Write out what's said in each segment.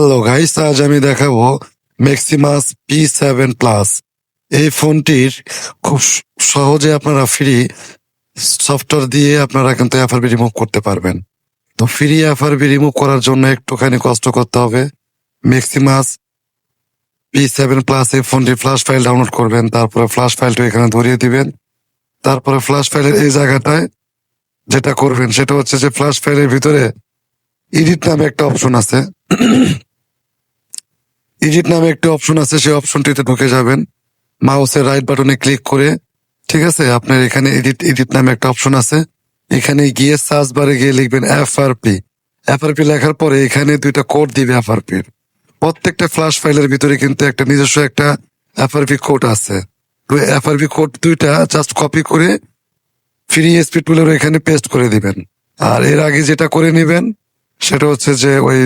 Hello guys, আজ আমি দেখাবো ম্যাক্সিমাস পি সেভেন প্লাস এই ফোনটির খুব সহজে আপনারা ফ্রি সফটওয়্যার দিয়ে আপনারা কিন্তু এফআরবি রিমুভ করতে পারবেন। তো ফ্রি এফআরবি রিমুভ করার জন্য একটুখানি কষ্ট করতে হবে। ম্যাক্সিমাস পি সেভেন প্লাস এই ফোনটি ফ্ল্যাশ ফাইল ডাউনলোড করবেন, তারপরে ফ্ল্যাশ ফাইলটা এখানে ধরিয়ে দিবেন। তারপরে ফ্ল্যাশ ফাইলের এই জায়গাটায় যেটা করবেন, সেটা হচ্ছে যে ফ্ল্যাশ ফাইলের ভিতরে এডিট নামে একটা অপশন আছে। এডিট নামে একটা অপশন আছে, সেই অপশনটিতে ঢুকে যাবেন। মাউসের রাইট বাটনে ক্লিক করে, ঠিক আছে? আপনার এখানে এডিট এডিট নামে একটা অপশন আছে। এখানে গিয়ে সার্চ বারে গিয়ে লিখবেন F R P F R P লেখার পরে এখানে দুইটা কোড দিবে এফ আর পির প্রত্যেকটা ফ্ল্যাশ ফাইলের ভিতরে কিন্তু একটা নিজস্ব একটা এফ আর পি কোড আছে। তো এফ আর পি কোড দুইটা জাস্ট কপি করে ফ্রি এসপি টুলের এখানে পেস্ট করে দিবেন। আর এর আগে যেটা করে নেবেন, সেটা হচ্ছে যে ওই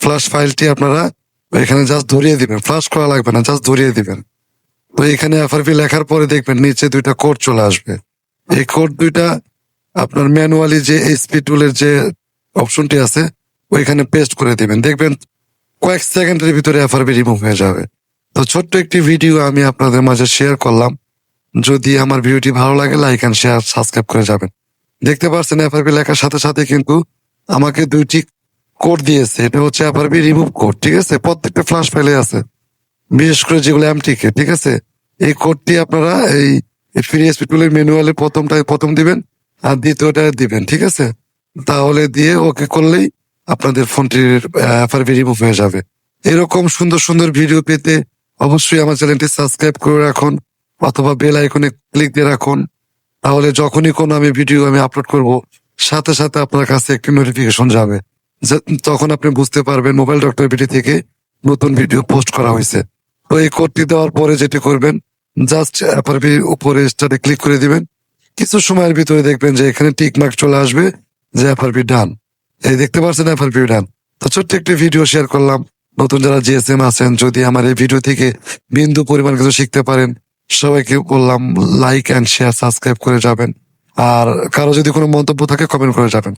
ফ্ল্যাশ ফাইলটি আপনারা এখানে জাস্ট ধরিয়ে দিবেন ফ্লাশ করা লাগবে না জাস্ট ধরিয়ে দিবেন। তো এখানে এফআরপি লেখার পরে দেখবেন নিচে দুইটা কোড চলে আসবে। এই কোড দুইটা আপনার ম্যানুয়ালি যে এসপি টুলের যে অপশনটি আছে, ওইখানে পেস্ট করে দিবেন। দেখবেন কয়েক সেকেন্ডের ভিতরে এফআরপি রিমুভ হয়ে যাবে। তো ছোট্ট একটি ভিডিও আমি আপনাদের মাঝে শেয়ার করলাম। যদি আমার ভিডিওটি ভালো লাগে লাইক অ্যান্ড শেয়ার সাবস্ক্রাইব করে যাবেন। দেখতে পাচ্ছেন এফআরপি লেখার সাথে সাথে কিন্তু আমাকে দুইটি কোড দিয়েছে, এটা হচ্ছে এফআরপি রিমুভ কোড ঠিক আছে? প্রত্যেকটা ফ্ল্যাশ ফাইলে আছে। বিশেষ করে যেগুলো এমটিকে ঠিক আছে? এই কোডটি আপনারা এই এসপি টুলের ম্যানুয়ালে প্রথমটা প্রথম দিবেন আর দ্বিতীয়টা দিবেন, ঠিক আছে? তাহলে দিয়ে ওকে করলেই আপনাদের ফোনটির এফআরপি রিমুভ হয়ে যাবে। এরকম সুন্দর সুন্দর ভিডিও পেতে অবশ্যই আমার চ্যানেলটি সাবস্ক্রাইব করে রাখুন অথবা বেল আইকনে ক্লিক দিয়ে রাখুন। তাহলে যখনই কোনো আমি ভিডিও আমি আপলোড করব, সাথে সাথে আপনার কাছে একটি নোটিফিকেশন যাবে। তখন আপনি বুঝতে পারবেন মোবাইল ডক্টর ভিডিও থেকে নতুন ভিডিও পোস্ট করা হয়েছে। তো এই কোডটি দেওয়ার পরে যেটি করবেন, জাস্ট অ্যাপারবি উপরে স্টারে ক্লিক করে দিবেন। কিছু সময়ের ভিতরে দেখবেন যে এখানে টিক মার্ক চলে আসবে যে অ্যাপারবি ডান। এই দেখতে পাচ্ছেন অ্যাপারবি ডান। তো ছোট্ট একটি ভিডিও শেয়ার করলাম। নতুন যারা জিএসএম আছেন, যদি আমার এই ভিডিও থেকে বিন্দু পরিমাণ কিছু শিখতে পারেন, সবাইকে বললাম লাইক অ্যান্ড শেয়ার সাবস্ক্রাইব করে যাবেন। আর কারও যদি কোনো মন্তব্য থাকে কমেন্ট করে যাবেন।